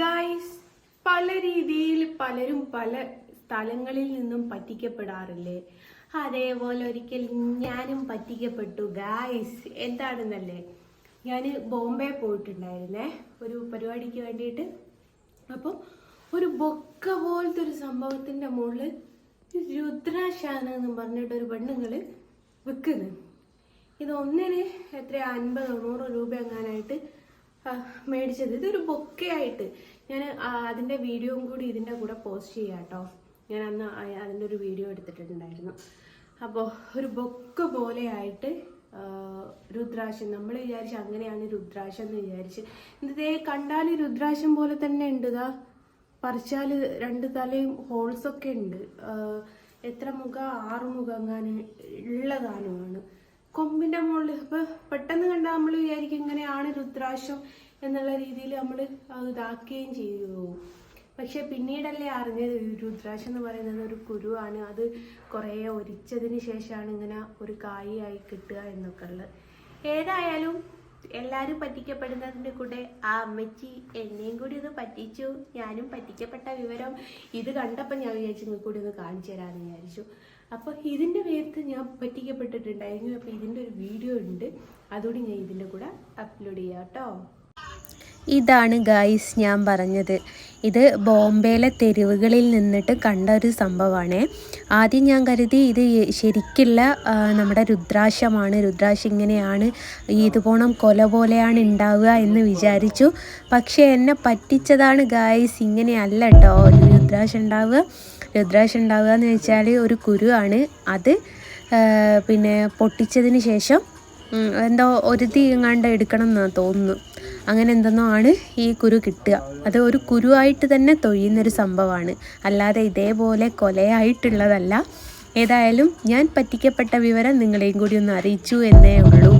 Guys പല രീതിയിൽ പലരും പല സ്ഥലങ്ങളിൽ നിന്നും പറ്റിക്കപ്പെടാറില്ലേ? അതേപോലെ ഒരിക്കൽ ഞാനും പറ്റിക്കപ്പെട്ടു. ഗായ്സ് എന്താണെന്നല്ലേ? ഞാൻ ബോംബെ പോയിട്ടുണ്ടായിരുന്നേ ഒരു പരിപാടിക്ക് വേണ്ടിയിട്ട്. അപ്പം ഒരു ബൊക്ക പോലത്തെ ഒരു സംഭവത്തിന്റെ മുകളിൽ രുദ്രാശാന എന്ന് പറഞ്ഞിട്ട് ഒരു പെണ്ണുങ്ങൾ വിൽക്കുന്നു. ഇത് ഒന്നിന് എത്ര അൻപതോ നൂറോ രൂപ എങ്ങാനായിട്ട് മേടിച്ചത്. ഇതൊരു ബൊക്കെ ആയിട്ട് ഞാൻ അതിന്റെ വീഡിയോയും കൂടി ഇതിന്റെ കൂടെ പോസ്റ്റ് ചെയ്യാം കേട്ടോ. ഞാൻ അന്ന് അതിന്റെ ഒരു വീഡിയോ എടുത്തിട്ടുണ്ടായിരുന്നു. അപ്പോൾ ഒരു ബൊക്ക പോലെയായിട്ട് രുദ്രാശം നമ്മൾ വിചാരിച്ച് അങ്ങനെയാണ് രുദ്രാക്ഷം എന്ന് വിചാരിച്ച്. ഇതേ കണ്ടാൽ രുദ്രാക്ഷം പോലെ തന്നെ ഉണ്ട് ഇതാ പറിച്ചാൽ രണ്ട് തലയും ഹോൾസൊക്കെ ഉണ്ട്. എത്ര മുഖ? ആറ് മുഖം ഉള്ളതാനുമാണ് കൊമ്പിന്റെ മുകളിൽ. ഇപ്പൊ പെട്ടെന്ന് കണ്ടാൽ നമ്മൾ വിചാരിക്കും ഇങ്ങനെയാണ് രുദ്രാക്ഷം എന്നുള്ള രീതിയിൽ നമ്മൾ ഇതാക്കുകയും ചെയ്തു. പക്ഷെ പിന്നീടല്ലേ അറിഞ്ഞത് രുദ്രാശം എന്ന് പറയുന്നത് ഒരു കുരുവാണ്. അത് കുറേ ഒരിച്ചതിന് ശേഷമാണ് ഇങ്ങനെ ഒരു കായിയായി കിട്ടുക എന്നൊക്കെ ഉള്ളത്. ഏതായാലും എല്ലാരും പറ്റിക്കപ്പെടുന്നതിന്റെ കൂടെ ആ അമ്മച്ചി എന്നെയും കൂടി ഒന്ന് പറ്റിച്ചു. ഞാനും പറ്റിക്കപ്പെട്ട വിവരം ഇത് കണ്ടപ്പോൾ ഞാൻ വിചാരിച്ചു നിങ്ങൾ കൂടി ഒന്ന് കാണിച്ചു തരാമെന്ന് വിചാരിച്ചു. അപ്പോൾ ഇതിന്റെ പേരത്ത് ഞാൻ പറ്റിക്കപ്പെട്ടിട്ടുണ്ടായിരുന്നു. അപ്പോൾ ഇതിന്റെ ഒരു വീഡിയോ ഉണ്ട്. അതുകൂടി ഞാൻ ഇതിന്റെ കൂടെ അപ്ലോഡ് ചെയ്യാം കേട്ടോ. ഇതാണ് ഗായ്സ് ഞാൻ പറഞ്ഞത്. ഇത് ബോംബെയിലെ തെരുവുകളിൽ നിന്നിട്ട് കണ്ട ഒരു സംഭവമാണ്. ആദ്യം ഞാൻ കരുതി ഇത് ശരിക്കുള്ള നമ്മുടെ രുദ്രാശമാണ് രുദ്രാശ ഇങ്ങനെയാണ് ഇതുപോണം കൊല പോലെയാണ് ഉണ്ടാവുക എന്ന് വിചാരിച്ചു. പക്ഷേ എന്നെ പറ്റിച്ചതാണ് ഗായ്സ് ഇങ്ങനെയല്ല കേട്ടോ രുദ്രാശ ഉണ്ടാവുക രുദ്രാശ ഉണ്ടാവുക എന്ന് വെച്ചാൽ ഒരു കുരുവാണ് അത് പിന്നെ പൊട്ടിച്ചതിന് ശേഷം എന്തോ ഒരു തീ എങ്ങാണ്ട് എടുക്കണം എന്നാണ് തോന്നുന്നു. അങ്ങനെ എന്തെന്നോ ആണ് ഈ കുരു കിട്ടുക. അത് ഒരു കുരുവായിട്ട് തന്നെ തൊഴിയുന്നൊരു സംഭവമാണ്. അല്ലാതെ ഇതേപോലെ കൊലയായിട്ടുള്ളതല്ല. ഏതായാലും ഞാൻ പറ്റിക്കപ്പെട്ട വിവരം നിങ്ങളെയും കൂടി ഒന്ന് അറിയിച്ചു എന്നേ ഉള്ളൂ.